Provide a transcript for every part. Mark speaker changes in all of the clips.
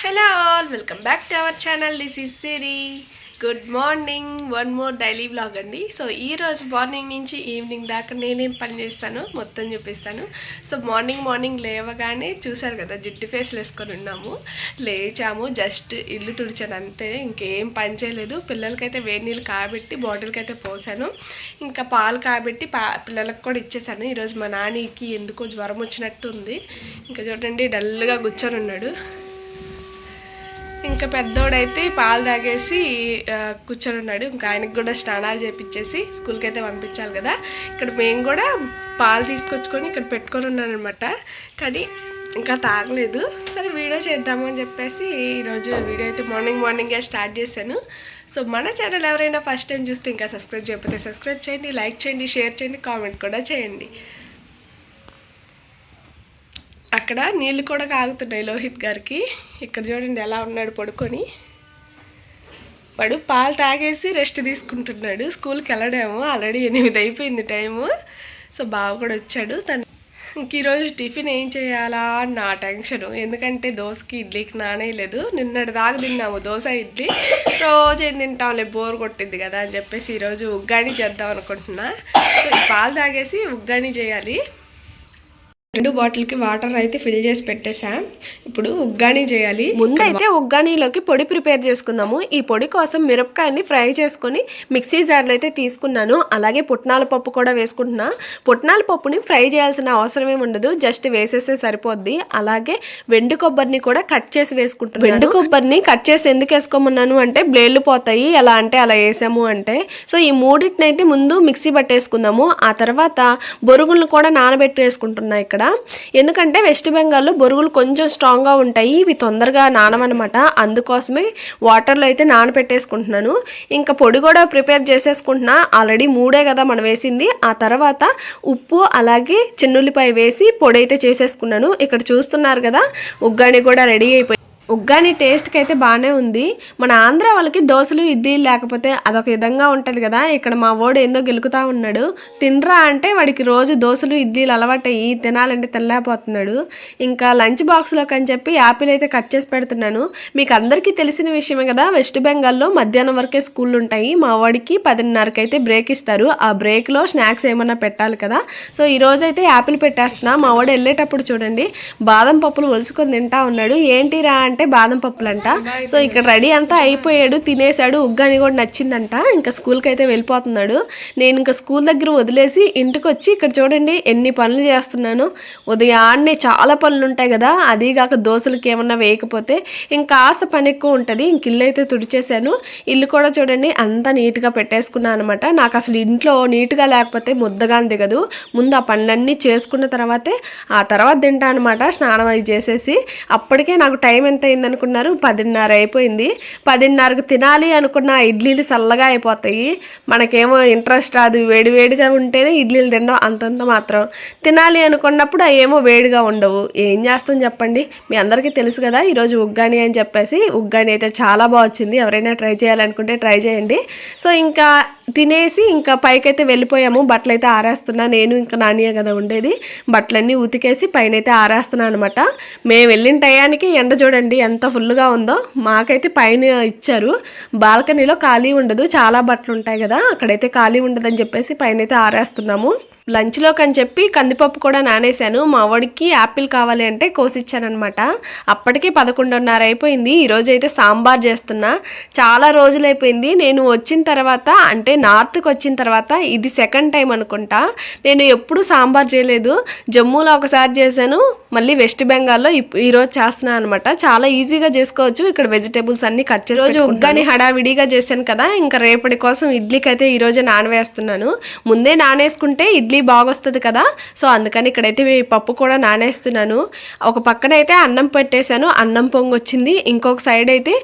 Speaker 1: Hello all welcome back to our channel this is Siri good morning one more daily vlog అండి. So ఈ రోజు morning నుంచి evening దాకా నేనేం పని చేస్తాను? మొత్తం చూపిస్తాను. సో మార్నింగ్ మార్నింగ్ లేవగానే చూసారు కదా జిడ్డు ఫేస్లు వేసుకొని ఉన్నాము. లేచాము జస్ట్ ఇల్లు తుడిచాను అంతే. ఇంకేం పని చేయలేదు. పిల్లలకైతే వేడి నీళ్ళు కాబెట్టి బాటిల్కి అయితే పోసాను. ఇంకా పాలు కాబెట్టి పా పిల్లలకు కూడా ఇచ్చేసాను. ఈరోజు మా నానికి ఎందుకో జ్వరం వచ్చినట్టు ఉంది ఇంకా చూడండి డల్గా కూర్చొని ఉన్నాడు. ఇంకా పెద్దోడైతే పాలు తాగేసి కూర్చొని ఉన్నాడు ఇంకా ఆయనకు కూడా స్నానాలు చేపించేసి స్కూల్కి అయితే పంపించాలి కదా. ఇక్కడ మేము కూడా పాలు తీసుకొచ్చుకొని ఇక్కడ పెట్టుకొని ఉన్నానమాట కానీ ఇంకా తాగలేదు. సరే వీడియో చేద్దాము అని చెప్పేసి ఈరోజు వీడియో అయితే మార్నింగ్ మార్నింగే స్టార్ట్ చేశాను. సో మన ఛానల్ ఎవరైనా ఫస్ట్ టైం చూస్తే ఇంకా సబ్స్క్రైబ్ చేయకపోతే సబ్స్క్రైబ్ చేయండి లైక్ చేయండి షేర్ చేయండి కామెంట్ కూడా చేయండి. అక్కడ నీళ్ళు కూడా కాగుతున్నాయి లోహిత్ గారికి. ఇక్కడ చూడండి ఎలా ఉన్నాడు పడుకొని. వాడు పాలు తాగేసి రెస్ట్ తీసుకుంటున్నాడు. స్కూల్కి వెళ్ళడేమో ఆల్రెడీ ఎనిమిది అయిపోయింది టైము. సో బావ కూడా వచ్చాడు. తను ఇంక ఈరోజు టిఫిన్ ఏం చేయాలా అని నా టెన్షన్. ఎందుకంటే దోశకి ఇడ్లీకి నానేయలేదు నిన్నటి దాకా తిన్నాము దోశ ఇడ్లీ. రోజు ఏం తింటాంలే బోర్ కొట్టింది కదా అని చెప్పేసి ఈరోజు ఉగ్గాని చేద్దాం అనుకుంటున్నా. సో పాలు తాగేసి ఉగ్గాని చేయాలి. రెండు బాటిల్కి వాటర్ అయితే ఫిల్ చేసి పెట్టేసా. ఇప్పుడు ఉగ్గాని చేయాలి. ముందైతే ఉగ్గానీలోకి పొడి ప్రిపేర్ చేసుకుందాము. ఈ పొడి కోసం మిరపకాయని ఫ్రై చేసుకొని మిక్సీ జార్లో అయితే తీసుకున్నాను. అలాగే పుట్నాల పప్పు కూడా వేసుకుంటున్నా. పుట్నాల పప్పుని ఫ్రై చేయాల్సిన అవసరం ఏమి ఉండదు. జస్ట్ వేసేస్తే సరిపోద్ది. అలాగే వెండి కొబ్బరిని కూడా కట్ చేసి వేసుకుంటున్నాను. వెండి కొబ్బరిని కట్ చేసి ఎందుకు వేసుకోమన్నాను అంటే బ్లేడ్లు పోతాయి. ఎలా అంటే అలా వేసాము అంటే. సో ఈ మూడింటిని అయితే ముందు మిక్సీ పట్టేసుకుందాము. ఆ తర్వాత బొరుగులను కూడా నానబెట్టి వేసుకుంటున్నా ఇక్కడ. ఎందుకంటే వెస్ట్ బెంగాల్లో బొరుగులు కొంచెం స్ట్రాంగ్గా ఉంటాయి ఇవి తొందరగా నానమనమాట అందుకోసమే వాటర్లో అయితే నానబెట్టేసుకుంటున్నాను ఇంకా పొడి కూడా ప్రిపేర్ చేసేసుకుంటున్నా. ఆల్రెడీ మూడే కదా మనం వేసింది. ఆ తర్వాత ఉప్పు అలాగే చిన్నుల్లిపాయ వేసి పొడి అయితే చేసేసుకున్నాను. ఇక్కడ చూస్తున్నారు కదా ఉగ్గాని కూడా రెడీ అయిపోయింది. ఉగ్గాని టేస్ట్కి అయితే బాగానే ఉంది. మన ఆంధ్ర వాళ్ళకి దోశలు ఇడ్లీ లేకపోతే అదొక విధంగా ఉంటుంది కదా. ఇక్కడ మా వాడు ఏందో గెలుకుతా ఉన్నాడు. తినరా అంటే వాడికి రోజు దోశలు ఇడ్లీలు అలవాటయ్యి తినాలంటే తినలేకపోతున్నాడు. ఇంకా లంచ్ బాక్స్లోకి అని చెప్పి యాపిల్ అయితే కట్ చేసి పెడుతున్నాను. మీకు అందరికీ తెలిసిన విషయమే కదా వెస్ట్ బెంగాల్లో మధ్యాహ్నం వరకే స్కూళ్ళు ఉంటాయి మా వాడికి పదిన్నరకి అయితే బ్రేక్ ఇస్తారు. ఆ బ్రేక్లో స్నాక్స్ ఏమన్నా పెట్టాలి కదా. సో ఈ రోజు అయితే యాపిల్ పెట్టేస్తున్నా. మా వాడు వెళ్ళేటప్పుడు చూడండి బాదం పప్పులు ఒలుసుకొని తింటా ఉన్నాడు. ఏంటిరా అంటే బాదం పప్పులంట. సో ఇక్కడ రెడీ అంతా అయిపోయాడు తినేసాడు ఉగ్గాని కూడా నచ్చిందంట. ఇంకా స్కూల్కి అయితే వెళ్ళిపోతున్నాడు. నేను ఇంకా స్కూల్ దగ్గర వదిలేసి ఇంటికి వచ్చి ఇక్కడ చూడండి ఎన్ని పనులు చేస్తున్నాను. ఉదయాన్నే చాలా పనులు ఉంటాయి కదా. అది కాక దోశలకి ఏమన్నా వేయకపోతే ఇంకా కాస్త పని ఎక్కువ ఉంటుంది. ఇంక ఇల్లు అయితే తుడిచేసాను ఇల్లు కూడా చూడండి అంతా నీట్గా పెట్టేసుకున్నాను అనమాట. నాకు అసలు ఇంట్లో నీట్గా లేకపోతే ముద్దగా దిగదు. ముందు ఆ పనులన్నీ చేసుకున్న తర్వాతే ఆ తర్వాత తింటా అనమాట. స్నానం అవి చేసేసి అప్పటికే నాకు టైం ఎంత అయింది అనుకున్నారు పదిన్నర అయిపోయింది. పదిన్నరకు తినాలి అనుకున్న ఇడ్లీలు చల్లగా అయిపోతాయి. మనకేమో ఇంట్రెస్ట్ రాదు. వేడివేడిగా ఉంటేనే ఇడ్లీలు తినడం అంతంత మాత్రం. తినాలి అనుకున్నప్పుడు అవి ఏమో వేడిగా ఉండవు. ఏం చేస్తాం చెప్పండి? మీ అందరికీ తెలుసు కదా ఈరోజు ఉగ్గాని అని చెప్పేసి. ఉగ్గాని అయితే చాలా బాగా వచ్చింది. ఎవరైనా ట్రై చేయాలనుకుంటే ట్రై చేయండి. సో ఇంకా తినేసి ఇంకా పైకైతే వెళ్ళిపోయాము. బట్టలు అయితే ఆరేస్తున్నా. నేను ఇంకా నానియే కదా ఉండేది. బట్టలన్నీ ఉతికేసి పైన అయితే ఆరేస్తున్నాను అనమాట మేము వెళ్ళిన టయానికి ఎండ చూడండి ఎంత ఫుల్గా ఉందో. మాకైతే పైన ఇచ్చారు. బాల్కనీలో ఖాళీ ఉండదు. చాలా బట్టలు ఉంటాయి కదా. అక్కడైతే ఖాళీ ఉండదని చెప్పేసి పైన అయితే ఆరేస్తున్నాము. లంచ్లోకి అని చెప్పి కందిపప్పు కూడా నానేశాను. మా వాడికి యాపిల్ కావాలి అంటే కోసిచ్చానమాట అప్పటికే పదకొండున్నర అయిపోయింది. ఈరోజు అయితే సాంబార్ చేస్తున్నా. చాలా రోజులు అయిపోయింది. నేను వచ్చిన తర్వాత అంటే నార్త్కి వచ్చిన తర్వాత ఇది సెకండ్ టైం అనుకుంటా. నేను ఎప్పుడు సాంబార్ చేయలేదు. జమ్మూలో ఒకసారి చేశాను. మళ్ళీ వెస్ట్ బెంగాల్లో ఈరోజు చేస్తున్నాను అనమాట చాలా ఈజీగా చేసుకోవచ్చు. ఇక్కడ వెజిటేబుల్స్ అన్ని కట్ చేసి రోజు ఉగ్గాని హడావిడిగా చేశాను కదా. ఇంకా రేపటి కోసం ఇడ్లీకి అయితే ఈరోజే నానవేస్తున్నాను. ముందే నానేసుకుంటే ఇడ్లీ బాగొస్తుంది కదా. సో అందుకని ఇక్కడైతే పప్పు కూడా నానేస్తున్నాను. ఒక పక్కన అయితే అన్నం పెట్టేశాను. అన్నం పొంగు వచ్చింది ఇంకొక సైడ్ అయితే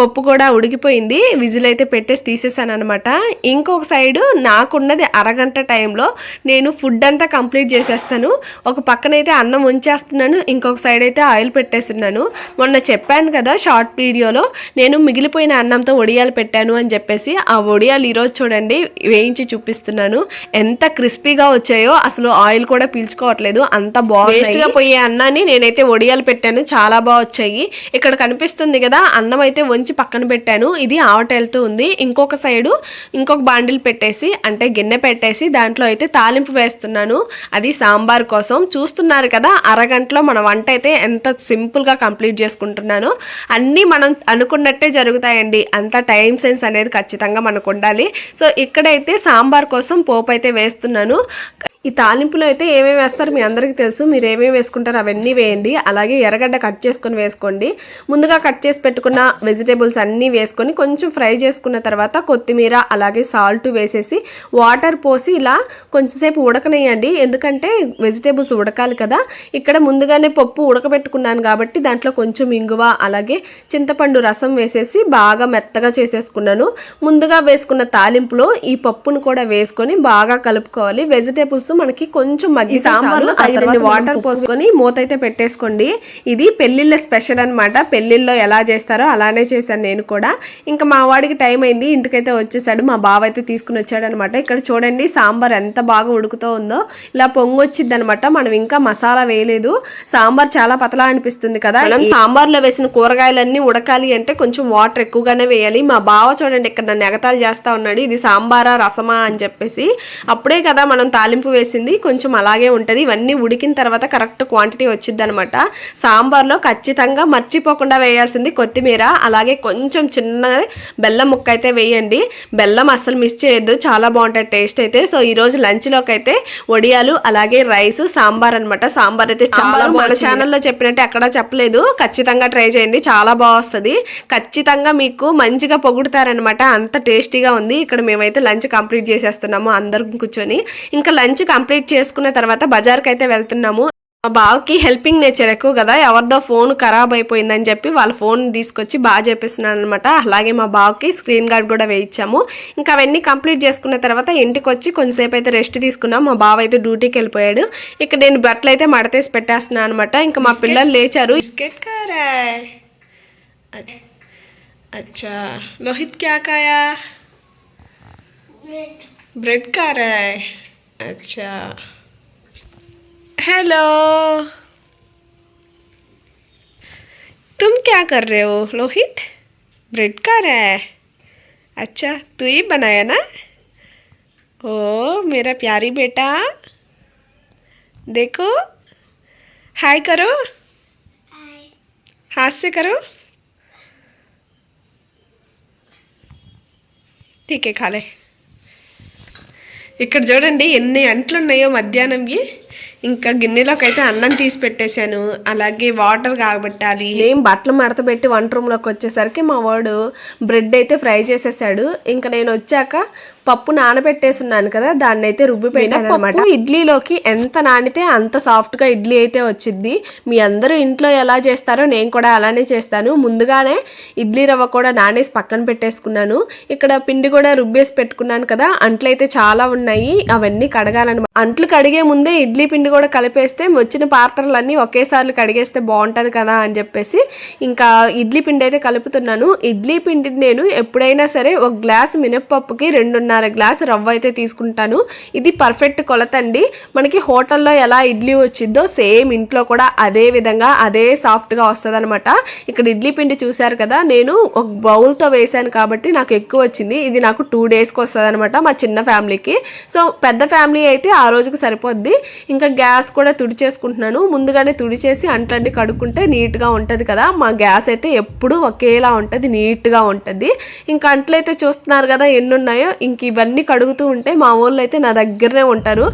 Speaker 1: పప్పు కూడా ఉడికిపోయింది. విజిల్ అయితే పెట్టేసి తీసేసాను అనమాట ఇంకొక సైడ్ నాకున్నది అరగంట టైంలో నేను ఫుడ్ అంతా కంప్లీట్ చేసేస్తాను. ఒక పక్కన అయితే అన్నం ఉంచేస్తున్నాను. ఇంకొక సైడ్ అయితే ఆయిల్ పెట్టేస్తున్నాను. మొన్న చెప్పాను కదా షార్ట్ వీడియోలో నేను మిగిలిపోయిన అన్నంతో వడియాలు పెట్టాను అని చెప్పేసి. ఆ వడియాలు ఈరోజు చూడండి వేయించి చూపిస్తున్నాను. ఎంత క్రిస్పీ క్రిస్పీగా వచ్చాయో అసలు ఆయిల్ కూడా పీల్చుకోవట్లేదు. అంత బాగా వేస్ట్గా పోయే అన్నాన్ని నేనైతే వడియాలు పెట్టాను. చాలా బాగా వచ్చాయి. ఇక్కడ కనిపిస్తుంది కదా అన్నం అయితే వంచి పక్కన పెట్టాను. ఇది ఆవటేలుతూ ఉంది. ఇంకొక సైడు ఇంకొక బాండిల్ పెట్టేసి అంటే గిన్నె పెట్టేసి దాంట్లో అయితే తాలింపు వేస్తున్నాను. అది సాంబార్ కోసం. చూస్తున్నారు కదా అరగంటలో మన వంట అయితే ఎంత సింపుల్గా కంప్లీట్ చేసుకుంటున్నాను. అన్నీ మనం అనుకున్నట్టే జరుగుతాయండి. అంత టైం సెన్స్ అనేది ఖచ్చితంగా మనకు ఉండాలి. సో ఇక్కడైతే సాంబార్ కోసం పోపు అయితే వేస్తున్నాను. okay ఈ తాలింపులో అయితే ఏమేమి వేస్తారో మీ అందరికీ తెలుసు. మీరు ఏమేమి వేసుకుంటారు అవన్నీ వేయండి. అలాగే ఎర్రగడ్డ కట్ చేసుకొని వేసుకోండి. ముందుగా కట్ చేసి పెట్టుకున్న వెజిటేబుల్స్ అన్నీ వేసుకొని కొంచెం ఫ్రై చేసుకున్న తర్వాత కొత్తిమీర అలాగే సాల్ట్ వేసేసి వాటర్ పోసి ఇలా కొంచెంసేపు ఉడకనేయండి ఎందుకంటే వెజిటేబుల్స్ ఉడకాలి కదా. ఇక్కడ ముందుగానే పప్పు ఉడకబెట్టుకున్నాను కాబట్టి దాంట్లో కొంచెం ఇంగువ అలాగే చింతపండు రసం వేసేసి బాగా మెత్తగా చేసేసుకున్నాను. ముందుగా వేసుకున్న తాలింపులో ఈ పప్పును కూడా వేసుకొని బాగా కలుపుకోవాలి. వెజిటేబుల్స్ మనకి కొంచెం మగ్గి సాంబార్లో తగినన్ని వాటర్ పోసుకొని మూత అయితే పెట్టేసుకోండి. ఇది పెళ్ళిళ్ళ స్పెషల్ అన్నమాట. పెళ్ళిళ్ళలో ఎలా చేస్తారో అలానే చేశాను నేను కూడా. ఇంకా మా వాడికి టైం అయింది ఇంటికైతే వచ్చేసాడు. మా బావ అయితే తీసుకుని వచ్చాడు అనమాట ఇక్కడ చూడండి సాంబార్ ఎంత బాగా ఉడుకుతూ ఉందో. ఇలా పొంగొచ్చిద్ది అనమాట మనం ఇంకా మసాలా వేయలేదు. సాంబార్ చాలా పతలా అనిపిస్తుంది కదా. మనం సాంబార్లో వేసిన కూరగాయలన్నీ ఉడకాలి అంటే కొంచెం వాటర్ ఎక్కువగానే వేయాలి. మా బావ చూడండి ఇక్కడ నన్ను ఎగతాలు చేస్తా ఉన్నాడు. ఇది సాంబారా రసమా అని చెప్పేసి. అప్పుడే కదా మనం తాలింపు వేసింది. కొంచెం అలాగే ఉంటుంది. ఇవన్నీ ఉడికిన తర్వాత కరెక్ట్ క్వాంటిటీ వచ్చింది అనమాట సాంబార్లో ఖచ్చితంగా మర్చిపోకుండా వేయాల్సింది కొత్తిమీర. అలాగే కొంచెం చిన్న బెల్లం ముక్క అయితే వేయండి. బెల్లం అస్సలు మిస్ చేయొద్దు. చాలా బాగుంటుంది టేస్ట్ అయితే. సో ఈ రోజు లంచ్లోకి అయితే వడియాలు అలాగే రైస్ సాంబార్ అనమాట సాంబార్ అయితే చాలా మన ఛానల్లో చెప్పినట్టు ఎక్కడా చెప్పలేదు. ఖచ్చితంగా ట్రై చేయండి. చాలా బాగా వస్తుంది. ఖచ్చితంగా మీకు మంచిగా పొగుడుతారనమాట అంత టేస్టీగా ఉంది. ఇక్కడ మేమైతే లంచ్ కంప్లీట్ చేసేస్తున్నాము అందరం కూర్చొని. ఇంకా లంచ్ కంప్లీట్ చేసుకున్న తర్వాత బజార్కి అయితే వెళ్తున్నాము. మా బావకి హెల్పింగ్ నేచర్ ఎక్కువ కదా ఎవరిదో ఫోన్ ఖరాబ్ అయిపోయిందని చెప్పి వాళ్ళ ఫోన్ తీసుకొచ్చి బాగా చేపిస్తున్నాను అనమాట అలాగే మా బావకి స్క్రీన్ గార్డ్ కూడా వేయించాము. ఇంకా అవన్నీ కంప్లీట్ చేసుకున్న తర్వాత ఇంటికి వచ్చి కొంతసేపు అయితే రెస్ట్ తీసుకున్నాం. మా బావ అయితే డ్యూటీకి వెళ్ళిపోయాడు. ఇక్కడ నేను బట్టలు అయితే మడతేసి పెట్టేస్తున్నాను అనమాట ఇంకా మా పిల్లలు లేచారు. అచ్చా. లోహిత్ బ్రెడ్. కారాయ్ अच्छा। हेलो तुम क्या कर रहे हो लोहित? ब्रेड का रहा है। अच्छा तू ही बनाया ना? ओ मेरा प्यारी बेटा। देखो। हाय करो। हाथ से करो। ठीक है खा ले। ఇక్కడ చూడండి ఎన్ని అంట్లు ఉన్నాయో మధ్యాహ్నంవి ఇంకా గిన్నెలోకి అయితే అన్నం తీసి పెట్టేశాను. అలాగే వాటర్ కాగబెట్టాలి. నేను బట్టలు మడత పెట్టి వంట రూమ్లోకి వచ్చేసరికి మా వాడు బ్రెడ్ అయితే ఫ్రై చేసేసాడు. ఇంకా నేను వచ్చాక పప్పు నానబెట్టేసున్నాను కదా దాన్ని అయితే రుబ్బి పెట్టాను అనమాట ఇడ్లీలోకి ఎంత నానితే అంత సాఫ్ట్గా ఇడ్లీ అయితే వచ్చింది. మీ అందరూ ఇంట్లో ఎలా చేస్తారో నేను కూడా అలానే చేస్తాను. ముందుగానే ఇడ్లీ రవ్వ కూడా నానేసి పక్కన పెట్టేసుకున్నాను. ఇక్కడ పిండి కూడా రుబ్బేసి పెట్టుకున్నాను కదా అంట్లు అయితే చాలా ఉన్నాయి. అవన్నీ కడగాలన్నమాట అంట్లు కడిగే ముందే ఇడ్లీ ఇడ్లీ పిండి కూడా కలిపేస్తే వచ్చిన పాత్రలన్నీ ఒకేసారి కడిగేస్తే బాగుంటుంది కదా అని చెప్పేసి ఇంకా ఇడ్లీ పిండి అయితే కలుపుతున్నాను. ఇడ్లీ పిండిని నేను ఎప్పుడైనా సరే ఒక గ్లాస్ మినప్పప్పుకి రెండున్నర గ్లాస్ రవ్వ అయితే తీసుకుంటాను. ఇది పర్ఫెక్ట్ కొలత అండి. మనకి హోటల్లో ఎలా ఇడ్లీ వచ్చిందో సేమ్ ఇంట్లో కూడా అదే విధంగా అదే సాఫ్ట్గా వస్తుంది అనమాట ఇక్కడ ఇడ్లీ పిండి చూశారు కదా నేను ఒక బౌల్తో వేశాను కాబట్టి నాకు ఎక్కువ వచ్చింది. ఇది నాకు టూ డేస్కి వస్తుంది అనమాట మా చిన్న ఫ్యామిలీకి. సో పెద్ద ఫ్యామిలీ అయితే ఆ రోజుకి సరిపోద్ది. ఇంకా గ్యాస్ కూడా తుడిచేసుకుంటున్నాను. ముందుగానే తుడిచేసి అంట్లన్నీ కడుక్కుంటే నీట్గా ఉంటుంది కదా. మా గ్యాస్ అయితే ఎప్పుడూ ఒకేలా ఉంటుంది నీట్గా ఉంటుంది. ఇంకా అంట్లయితే చూస్తున్నారు కదా ఎన్ని ఉన్నాయో ఇంక ఇవన్నీ కడుగుతూ ఉంటే మా ఊళ్ళో అయితే నా దగ్గరనే ఉంటారు.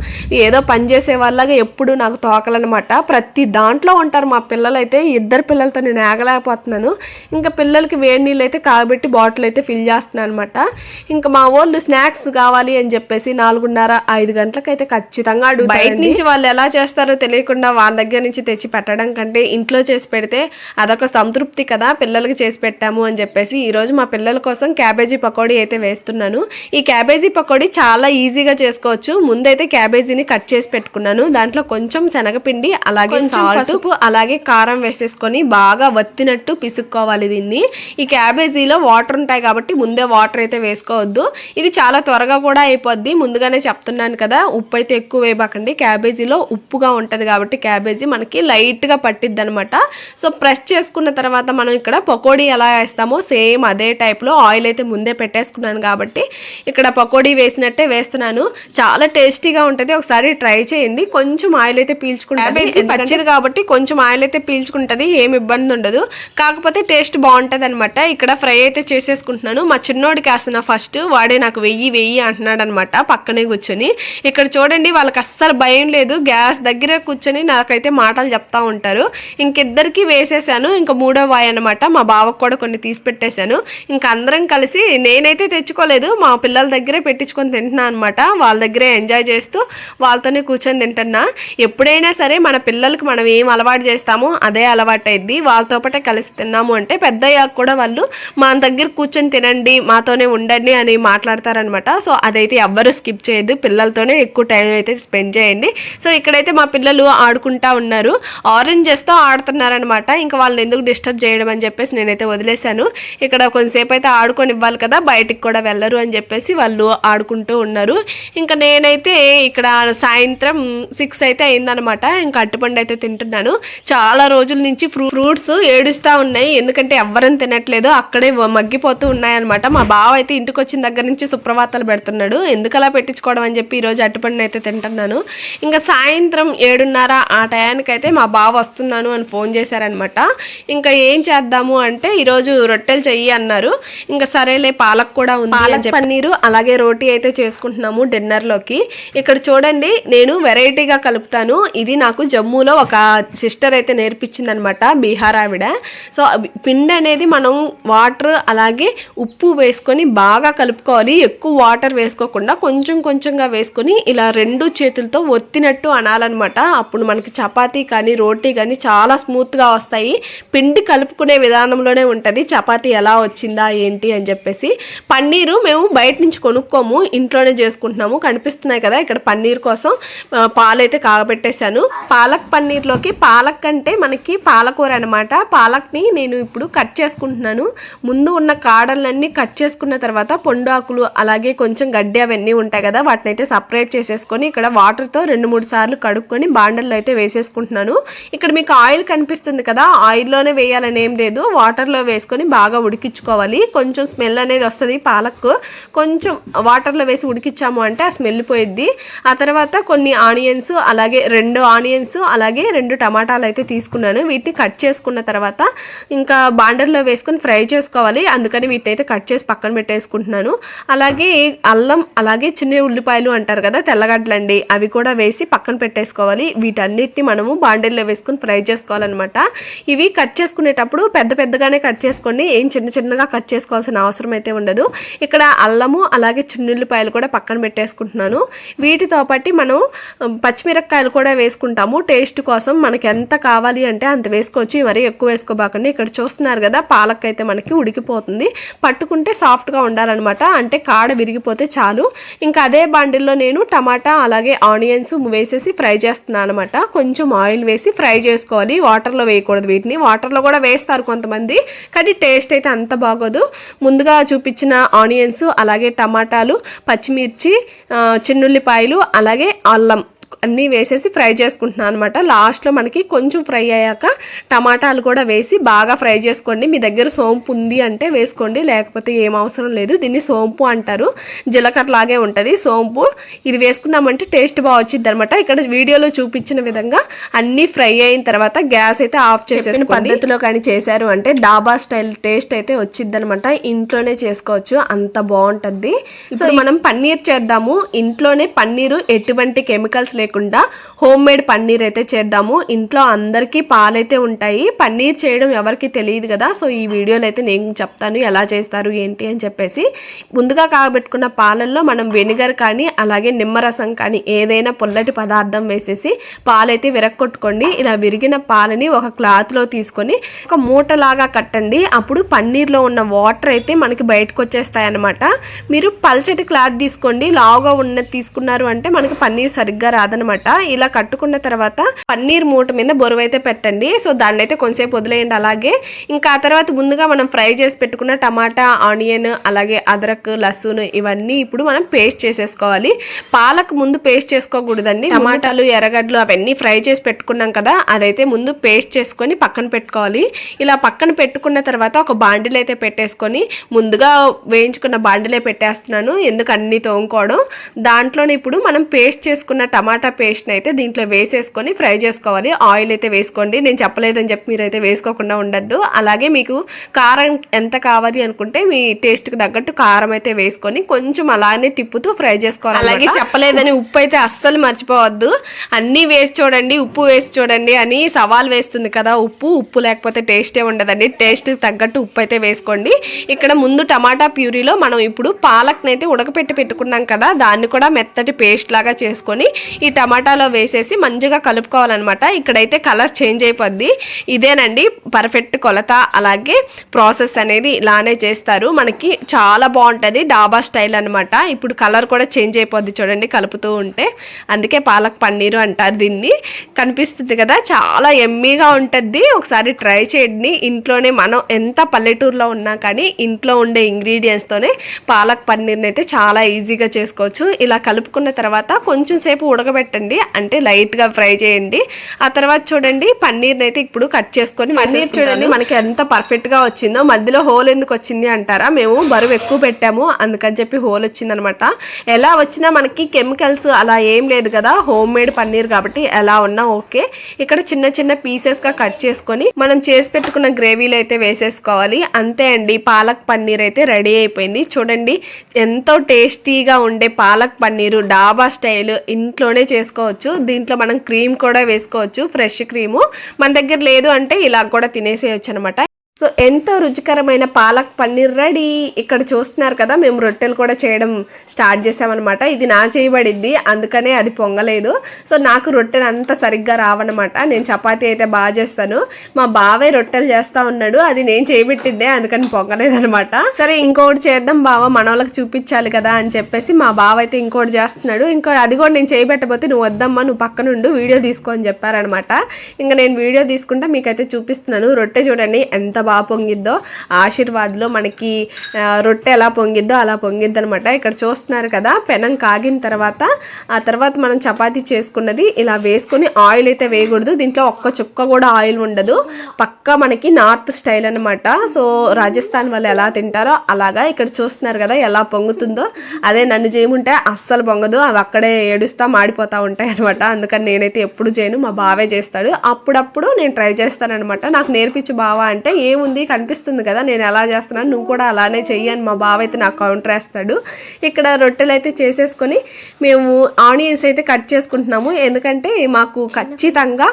Speaker 1: ఏదో పని చేసే వాళ్ళగా ఎప్పుడు నాకు తోకలనమాట. ప్రతి దాంట్లో ఉంటారు మా పిల్లలు అయితే ఇద్దరు పిల్లలతో నేను ఆగలేకపోతున్నాను. ఇంకా పిల్లలకి వేడి నీళ్ళు అయితే కాబట్టి బాటిల్ అయితే ఫిల్ చేస్తున్నాను అనమాట ఇంకా మా వాళ్ళు స్నాక్స్ కావాలి అని చెప్పేసి నాలుగున్నర ఐదు గంటలకైతే ఖచ్చితంగా అడుగు బయట నుంచి వాళ్ళు ఎలా చేస్తారో తెలియకుండా వాళ్ళ దగ్గర నుంచి తెచ్చి పెట్టడం కంటే ఇంట్లో చేసి పెడితే అదొక సంతృప్తి కదా పిల్లలకి చేసి పెట్టాము అని చెప్పేసి ఈరోజు మా పిల్లల కోసం క్యాబేజీ పకోడీ అయితే వేస్తున్నాను. ఈ క్యాబేజీ పకోడీ చాలా ఈజీగా చేసుకోవచ్చు. ముందైతే క్యాబేజీని కట్ చేసి పెట్టుకున్నాను. దాంట్లో కొంచెం శనగపిండి అలాగే పసుపు అలాగే కారం వేసేసుకొని బాగా వత్తినట్టు పిసుక్కోవాలి దీన్ని. ఈ క్యాబేజీలో వాటర్ ఉంటాయి కాబట్టి ముందే వాటర్ అయితే వేసుకోవద్దు. ఇది చాలా త్వరగా కూడా అయిపోద్ది. ముందుగానే చెప్తున్నాను కదా ఉప్పు అయితే ఎక్కువ వేయబాకండి. క్యాబేజీలో ఉప్పుగా ఉంటుంది కాబట్టి క్యాబేజీ మనకి లైట్గా పట్టిద్ది అనమాట సో ప్రెస్ చేసుకున్న తర్వాత మనం ఇక్కడ పకోడీ ఎలా వేస్తామో సేమ్ అదే టైప్లో ఆయిల్ అయితే ముందే పెట్టేసుకున్నాను కాబట్టి ఇక్కడ పకోడీ వేసినట్టే వేస్తున్నాను. చాలా టేస్టీగా ఉంటుంది. ఒకసారి ట్రై చేయండి. కొంచెం ఆయిల్ అయితే పీల్చుకుంటుంది. పచ్చిది కాబట్టి కొంచెం ఆయిల్ అయితే పీల్చుకుంటుంది. ఏమి ఇబ్బంది ఉండదు. కాకపోతే టేస్ట్ బాగుంటుంది అనమాట ఇక్కడ ఫ్రై అయితే చేసేసుకుంటున్నాను. మా చిన్నోడికి వేస్తున్నా ఫస్ట్ వాడే నాకు వెయ్యి వెయ్యి అంటున్నాడు అనమాట పక్కనే కూర్చొని. ఇక్కడ చూడండి వాళ్ళకి అస్సలు భయం లేదు. గ్యాస్ దగ్గర కూర్చొని నాకైతే మాటలు చెప్తా ఉంటారు. ఇంకిద్దరికి వేసేసాను ఇంకా మూడో వాయి అనమాట మా బావకు కూడా కొన్ని తీసి పెట్టేశాను. ఇంకా అందరం కలిసి నేనైతే తెచ్చుకోలేదు మా పిల్లల దగ్గరే పెట్టించుకొని తింటున్నా అనమాట వాళ్ళ దగ్గరే ఎంజాయ్ చేస్తూ వాళ్ళతోనే కూర్చొని తింటున్నా. ఎప్పుడైనా సరే మన పిల్లలకి మనం ఏం అలవాటు చేస్తామో అదే అలవాటు అయింది వాళ్ళతో పాటే కలిసి తిన్నాము అంటే పెద్దయ్యాక కూడా వాళ్ళు మా దగ్గర కూర్చొని తినండి మాతోనే ఉండండి అని మాట్లాడతారనమాట సో అదైతే ఎవ్వరూ స్కిప్ చేయొద్దు. పిల్లలతోనే ఎక్కువ టైం అయితే స్పెండ్ చేయండి. సో ఇక్కడైతే మా పిల్లలు ఆడుకుంటా ఉన్నారు. ఆరెంజెస్తో ఆడుతున్నారనమాట ఇంకా వాళ్ళని ఎందుకు డిస్టర్బ్ చేయడం అని చెప్పేసి నేనైతే వదిలేశాను. ఇక్కడ కొంతసేపు అయితే ఆడుకొని ఇవ్వాలి కదా బయటికి కూడా వెళ్ళరు అని చెప్పేసి వాళ్ళు ఆడుకుంటూ ఉన్నారు. ఇంకా నేనైతే ఇక్కడ సాయంత్రం సిక్స్ అయితే అయిందనమాట ఇంకా అట్టుపండు అయితే తింటున్నాను. చాలా రోజుల నుంచి ఫ్రూ ఫ్రూట్స్ ఏడుస్తూ ఉన్నాయి. ఎందుకంటే ఎవ్వరం తినట్లేదు. అక్కడే మగ్గిపోతూ ఉన్నాయన్నమాట. మా బావ అయితే ఇంటికి వచ్చిన దగ్గర నుంచి సుప్రభాతాలు పెడుతున్నాడు. ఎందుకు అలా పెట్టించుకోవడం అని చెప్పి ఈరోజు అట్టుపండు అయితే తింటున్నాను. ఇంకా సాయంత్రం ఏడున్నర ఆ టయానికైతే మా బావ వస్తున్నాను అని ఫోన్ చేశారనమాట. ఇంకా ఏం చేద్దాము అంటే ఈరోజు రొట్టెలు చెయ్యి అన్నారు. ఇంకా సరేలే పాలక్ కూడా ఉంది చెప్పి పన్నీరు అలాగే రోటీ అయితే చేసుకుంటున్నాము డిన్నర్లోకి. ఇక్కడ చూడండి నేను వెరైటీగా కలుపుతాను. ఇది నాకు జమ్మూలో ఒక సిస్టర్ అయితే నేర్పించింది అనమాట బీహార్ ఆవిడ. సో పిండి అనేది మనం వాటర్ అలాగే ఉప్పు వేసుకొని బాగా కలుపుకోవాలి. ఎక్కువ వాటర్ వేసుకోకుండా కొంచెం కొంచెంగా వేసుకొని ఇలా రెండు చేతులతో ఒత్తినట్టు అనాలన్నమాట. అప్పుడు మనకి చపాతీ కానీ రోటీ కానీ చాలా స్మూత్గా వస్తాయి. పిండి కలుపుకునే విధానంలోనే ఉంటుంది. చపాతీ ఎలా వచ్చిందా ఏంటి అని చెప్పేసి. పన్నీరు మేము బయట నుంచి కొనుక్కోము. ఇంట్లోనే చేసుకుంటున్నాము. కనిపిస్తున్నాయి కదా ఇక్కడ పన్నీర్ కోసం. పాలైతే కాగబెట్టేశాను. పాలక్ పన్నీర్లోకి పాలక్ అంటే మనకి పాలకూర అనమాట పాలక్ని నేను ఇప్పుడు కట్ చేసుకుంటున్నాను. ముందు ఉన్న కాడలన్నీ కట్ చేసుకున్న తర్వాత పొండు ఆకులు అలాగే కొంచెం గడ్డి అవన్నీ ఉంటాయి కదా వాటిని అయితే సపరేట్ చేసేసుకొని ఇక్కడ వాటర్తో రెండు మూడు సార్లు కడుక్కొని బాండల్లో అయితే వేసేసుకుంటున్నాను. ఇక్కడ మీకు ఆయిల్ కనిపిస్తుంది కదా ఆయిల్లోనే వేయాలని ఏం లేదు. వాటర్లో వేసుకొని బాగా ఉడికించుకోవాలి. కొంచెం స్మెల్ అనేది వస్తుంది పాలక్ కొంచెం వాటర్లో వేసి ఉడికించాము అంటే ఆ స్మెల్ పోయిద్ది. ఆ తర్వాత కొన్ని ఆనియన్స్ అలాగే రెండు ఆనియన్స్ అలాగే రెండు టమాటాలు అయితే తీసుకున్నాను. వీటిని కట్ చేసుకున్న తర్వాత ఇంకా బాండర్లో వేసుకొని ఫ్రై చేసుకోవాలి. అందుకని వీటిని అయితే కట్ చేసి పక్కన పెట్టేసుకుంటున్నాను. అలాగే అల్లం అలాగే చిన్న ఉల్లిపాయలు అంటారు కదా తెల్లగడ్డలండి అవి కూడా వేసి పక్కన పెట్టేసుకోవాలి. వీటన్నిటిని మనము బాండెల్లో వేసుకొని ఫ్రై చేసుకోవాలన్నమాట. ఇవి కట్ చేసుకునేటప్పుడు పెద్ద పెద్దగానే కట్ చేసుకోండి. ఏం చిన్న చిన్నగా కట్ చేసుకోవాల్సిన అవసరం అయితే ఉండదు. ఇక్కడ అల్లము అలాగే చున్నుల్లిపాయలు కూడా పక్కన పెట్టేసుకుంటున్నాను. వీటితో పాటు మనం పచ్చిమిరపకాయలు కూడా వేసుకుంటాము. టేస్ట్ కోసం మనకి ఎంత కావాలి అంటే అంత వేసుకోవచ్చు. మరి ఎక్కువ వేసుకోబాకండి. ఇక్కడ చూస్తున్నారు కదా పాలక్ అయితే మనకి ఉడికిపోతుంది. పట్టుకుంటే సాఫ్ట్గా ఉండాలన్నమాట. అంటే కాడ విరిగిపోతే చాలు. ఇంకా అదే బాండిల్లో నేను టమాటా అలాగే ఆనియన్స్ వేసేసి ఫ్రై చేస్తున్నాను అనమాట కొంచెం ఆయిల్ వేసి ఫ్రై చేసుకోవాలి. వాటర్లో వేయకూడదు వీటిని. వాటర్లో కూడా వేస్తారు కొంతమంది కానీ టేస్ట్ అయితే అంత బాగోదు. ముందుగా చూపించిన ఆనియన్స్ అలాగే టమాటాలు పచ్చిమిర్చి చిన్నుల్లిపాయలు అలాగే అల్లం. అన్నీ వేసేసి ఫ్రై చేసుకుంటున్నాను అనమాట లాస్ట్లో మనకి కొంచెం ఫ్రై అయ్యాక టమాటాలు కూడా వేసి బాగా ఫ్రై చేసుకోండి. మీ దగ్గర సోంపు ఉంది అంటే వేసుకోండి. లేకపోతే ఏం అవసరం లేదు. దీన్ని సోంపు అంటారు. జీలకర్ర లాగే ఉంటుంది. సోంపు ఇది వేసుకున్నామంటే టేస్ట్ బాగా వచ్చింది అనమాట ఇక్కడ వీడియోలో చూపించిన విధంగా అన్నీ ఫ్రై అయిన తర్వాత గ్యాస్ అయితే ఆఫ్ చేసేసిన పద్ధతిలో కానీ చేశారు అంటే డాబా స్టైల్ టేస్ట్ అయితే వచ్చింది అనమాట ఇంట్లోనే చేసుకోవచ్చు. అంత బాగుంటుంది. సో మనం పన్నీర్ చేద్దాము. ఇంట్లోనే పన్నీరు ఎటువంటి కెమికల్స్ లేకుండా లేకుండా హోమ్ మేడ్ పన్నీర్ అయితే చేద్దాము. ఇంట్లో అందరికీ పాలైతే ఉంటాయి. పన్నీర్ చేయడం ఎవరికి తెలియదు కదా. సో ఈ వీడియోలో అయితే నేను చెప్తాను ఎలా చేస్తారు ఏంటి అని చెప్పేసి. ముందుగా కాబెట్టుకున్న పాలల్లో మనం వెనిగర్ కానీ అలాగే నిమ్మరసం కానీ ఏదైనా పుల్లటి పదార్థం వేసేసి పాలైతే విరక్కొట్టుకోండి. ఇలా విరిగిన పాలని ఒక క్లాత్లో తీసుకొని ఒక మూటలాగా కట్టండి. అప్పుడు పన్నీర్లో ఉన్న వాటర్ అయితే మనకి బయటకు వచ్చేస్తాయి అనమాట మీరు పల్చటి క్లాత్ తీసుకోండి. లావుగా ఉన్నది తీసుకున్నారు అంటే మనకి పన్నీర్ సరిగ్గా కాదనమాట. ఇలా కట్టుకున్న తర్వాత పన్నీర్ మూట మీద బొరువు అయితే పెట్టండి. సో దాన్ని అయితే కొంచెంసేపు వదిలేయండి అలాగే. ఇంకా ఆ తర్వాత ముందుగా మనం ఫ్రై చేసి పెట్టుకున్న టమాటా ఆనియన్ అలాగే అదరక్ లసూన్ ఇవన్నీ ఇప్పుడు మనం పేస్ట్ చేసేసుకోవాలి. పాలకు ముందు పేస్ట్ చేసుకోకూడదండి. టమాటాలు ఎర్రగడ్డలు అవన్నీ ఫ్రై చేసి పెట్టుకున్నాం కదా అదైతే ముందు పేస్ట్ చేసుకొని పక్కన పెట్టుకోవాలి. ఇలా పక్కన పెట్టుకున్న తర్వాత ఒక బాండిల్ అయితే పెట్టేసుకొని ముందుగా వేయించుకున్న బాండిలే పెట్టేస్తున్నాను. ఎందుకు అన్ని తోముకోవడం? దాంట్లోనే ఇప్పుడు మనం పేస్ట్ చేసుకున్న టమాటా టమాటా పేస్ట్ని అయితే దీంట్లో వేసేసుకొని ఫ్రై చేసుకోవాలి. ఆయిల్ అయితే వేసుకోండి. నేను చెప్పలేదని చెప్పి మీరైతే వేసుకోకుండా ఉండద్దు. అలాగే మీకు కారం ఎంత కావాలి అనుకుంటే మీ టేస్ట్కి తగ్గట్టు కారం అయితే వేసుకొని కొంచెం అలానే తిప్పుతూ ఫ్రై చేసుకోవాలి అలాగే చెప్పలేదని ఉప్పు అయితే అస్సలు మర్చిపోవద్దు. అన్నీ వేసి చూడండి ఉప్పు వేసి చూడండి అని సవాల్ వేస్తుంది కదా. ఉప్పు ఉప్పు లేకపోతే టేస్టే ఉండదండి. టేస్ట్ తగ్గట్టు ఉప్పు అయితే వేసుకోండి. ఇక్కడ ముందు టమాటా ప్యూరీలో మనం ఇప్పుడు పాలక్ని అయితే ఉడకపెట్టి పెట్టుకున్నాం కదా. దాన్ని కూడా మెత్తటి పేస్ట్ లాగా చేసుకొని ఈ టమాటాలో వేసేసి మంచిగా కలుపుకోవాలన్నమాట. ఇక్కడైతే కలర్ చేంజ్ అయిపోద్ది. ఇదేనండి పర్ఫెక్ట్ కొలత. అలాగే ప్రాసెస్ అనేది ఇలానే చేస్తారు. మనకి చాలా బాగుంటుంది డాబా స్టైల్ అనమాట ఇప్పుడు కలర్ కూడా చేంజ్ అయిపోద్ది చూడండి కలుపుతూ ఉంటే. అందుకే పాలక్ పన్నీరు అంటారు దీన్ని. కనిపిస్తుంది కదా చాలా ఎమ్మీగా ఉంటుంది. ఒకసారి ట్రై చేయండి. ఇంట్లోనే మనం ఎంత పల్లెటూరులో ఉన్నా కానీ ఇంట్లో ఉండే ఇంగ్రీడియంట్స్తోనే పాలక్ పన్నీర్ని అయితే చాలా ఈజీగా చేసుకోవచ్చు. ఇలా కలుపుకున్న తర్వాత కొంచెం సేపు ఉడకబెట్టండి అంటే లైట్గా ఫ్రై చేయండి. ఆ తర్వాత చూడండి పన్నీర్ని అయితే ఇప్పుడు కట్ చేసుకొని పన్నీర్ చూడండి మనకి ఎంత పర్ఫెక్ట్గా వచ్చిందో. మధ్యలో హోల్ ఎందుకు వచ్చింది అంటారా? మేము బరువు ఎక్కువ పెట్టాము. అందుకని చెప్పి హోల్ వచ్చిందనమాట. ఎలా వచ్చినా మనకి కెమికల్స్ అలా ఏం లేదు కదా. హోమ్ మేడ్ పన్నీర్ కాబట్టి ఎలా ఉన్నా ఓకే. ఇక్కడ చిన్న చిన్న పీసెస్గా కట్ చేసుకొని మనం చేసి పెట్టుకున్న గ్రేవీలో అయితే వేసేసుకోవాలి. అంతే అండి. పాలక్ పన్నీర్ అయితే రెడీ అయిపోయింది. చూడండి ఎంతో టేస్టీగా ఉండే పాలక్ పన్నీరు డాబా స్టైల్. ఇంట్లోనే చేసుకోవచ్చు. దీంట్లో మనం క్రీమ్ కూడా వేసుకోవచ్చు. Fresh cream. మన దగ్గర లేదు అంటే ఇలా కూడా తినేసేయచ్చు అనమాట సో ఎంతో రుచికరమైన పాలక్ పన్నీర్ రెడీ. ఇక్కడ చూస్తున్నారు కదా మేము రొట్టెలు కూడా చేయడం స్టార్ట్ చేసామన్నమాట. ఇది నా చేయబడింది అందుకనే అది పొంగలేదు. సో నాకు రొట్టెలు అంత సరిగ్గా రావన్నమాట. నేను చపాతీ అయితే బాగా చేస్తాను. మా బావే రొట్టెలు చేస్తా ఉన్నాడు అది నేను చేయబెట్టిద్దే అందుకని పొంగలేదనమాట సరే ఇంకోటి చేద్దాం బావ మనోళ్ళకి చూపించాలి కదా అని చెప్పేసి మా బావ అయితే ఇంకోటి చేస్తున్నాడు. ఇంకో అది కూడా నేను చేయబెట్టబోతే నువ్వు వద్దమ్మా నువ్వు పక్కనుండు వీడియో తీసుకో అని చెప్పారనమాట ఇంకా నేను వీడియో తీసుకుంటే మీకైతే చూపిస్తున్నాను. రొట్టె చూడండి ఎంత బాగా పొంగిద్దో ఆశీర్వాద్లో మనకి రొట్టె ఎలా పొంగిద్దో అలా పొంగిద్ది అనమాట ఇక్కడ చూస్తున్నారు కదా పెనం కాగిన తర్వాత ఆ తర్వాత మనం చపాతీ చేసుకున్నది ఇలా వేసుకొని ఆయిల్ అయితే వేయకూడదు. దీంట్లో ఒక్క చుక్క కూడా ఆయిల్ ఉండదు. పక్కా మనకి నార్త్ స్టైల్ అనమాట సో రాజస్థాన్ వాళ్ళు ఎలా తింటారో అలాగా ఇక్కడ చూస్తున్నారు కదా ఎలా పొంగుతుందో. అదే నన్ను చేయమంటే అస్సలు పొంగదు. అవి అక్కడే ఏడుస్తా మాడిపోతూ ఉంటాయి అనమాట అందుకని నేనైతే ఎప్పుడు చేయను. మా బావే చేస్తాడు. అప్పుడప్పుడు నేను ట్రై చేస్తానమాట నాకు నేర్పించి బావా అంటే ఏముంది? కనిపిస్తుంది కదా నేను ఎలా చేస్తున్నాను? నువ్వు కూడా అలానే చెయ్యి అని మా బావ అయితే నాకు కౌంటర్ వేస్తాడు. ఇక్కడ రొట్టెలు అయితే చేసేసుకొని మేము ఆనియన్స్ అయితే కట్ చేసుకుంటున్నాము. ఎందుకంటే మాకు ఖచ్చితంగా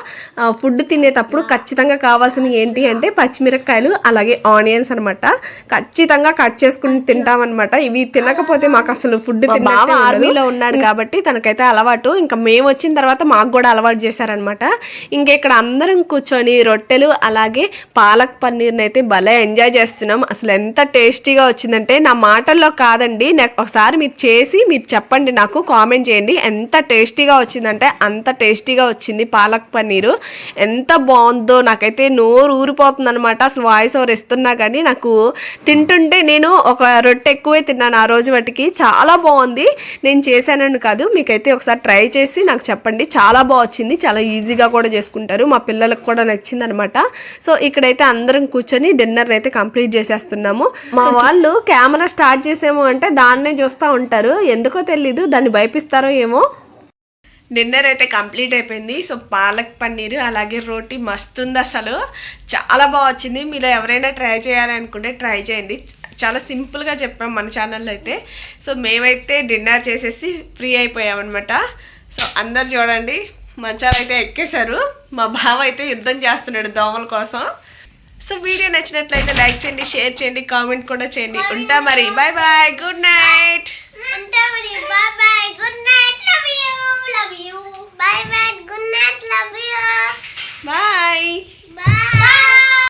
Speaker 1: ఫుడ్ తినేటప్పుడు ఖచ్చితంగా కావాల్సినవి ఏంటి అంటే పచ్చిమిరపకాయలు అలాగే ఆనియన్స్ అనమాట ఖచ్చితంగా కట్ చేసుకుని తింటామన్నమాట. ఇవి తినకపోతే మాకు అసలు ఫుడ్ బావ ఆర్మీలో ఉన్నాడు కాబట్టి తనకైతే అలవాటు. ఇంకా మేము వచ్చిన తర్వాత మాకు కూడా అలవాటు చేశారనమాట ఇంకా ఇక్కడ అందరం కూర్చొని రొట్టెలు అలాగే పాలక్ పన్నీర్ని అయితే భలే ఎంజాయ్ చేస్తున్నాం. అసలు ఎంత టేస్టీగా వచ్చిందంటే నా మాటల్లో కాదండి నాకు ఒకసారి మీరు చేసి మీరు చెప్పండి నాకు కామెంట్ చేయండి. ఎంత టేస్టీగా వచ్చిందంటే అంత టేస్టీగా వచ్చింది పాలక్ పన్నీరు. ఎంత బాగుందో నాకైతే నోరు ఊరిపోతుంది అనమాట అసలు వాయిస్ ఓవర్ ఇస్తున్నా కానీ నాకు తింటుంటే నేను ఒక రొట్టె ఎక్కువే తిన్నాను ఆ రోజు మటుకి చాలా బాగుంది. నేను చేశానని కాదు మీకైతే ఒకసారి ట్రై చేసి నాకు చెప్పండి. చాలా బాగా వచ్చింది. చాలా ఈజీగా కూడా చేసుకుంటారు. మా పిల్లలకు కూడా నచ్చింది అనమాట సో ఇక్కడైతే అందరం కూర్చొని డిన్నర్ అయితే కంప్లీట్ చేసేస్తున్నాము. మా వాళ్ళు కెమెరా స్టార్ట్ చేసాము అంటే దాన్నే చూస్తూ ఉంటారు. ఎందుకో తెలీదు దాన్ని భయపిస్తారో ఏమో. డిన్నర్ అయితే కంప్లీట్ అయిపోయింది. సో పాలక్ పన్నీర్ అలాగే రోటీ మస్తుంది అసలు చాలా బాగా వచ్చింది. మీరు ఎవరైనా ట్రై చేయాలనుకుంటే ట్రై చేయండి. చాలా సింపుల్గా చెప్పాం మన ఛానల్లో అయితే. సో మేమైతే డిన్నర్ చేసేసి ఫ్రీ అయిపోయామన్నమాట. సో అందరు చూడండి. మంచాలు అయితే ఎక్కేశారు. మా బావ అయితే యుద్ధం చేస్తున్నాడు దోమల కోసం. సో వీడియో నచ్చినట్లయితే లైక్ చేయండి షేర్ చేయండి కామెంట్ కూడా చేయండి. ఉంటా మరి. Bye bye good night
Speaker 2: bye bye bye good night bye bye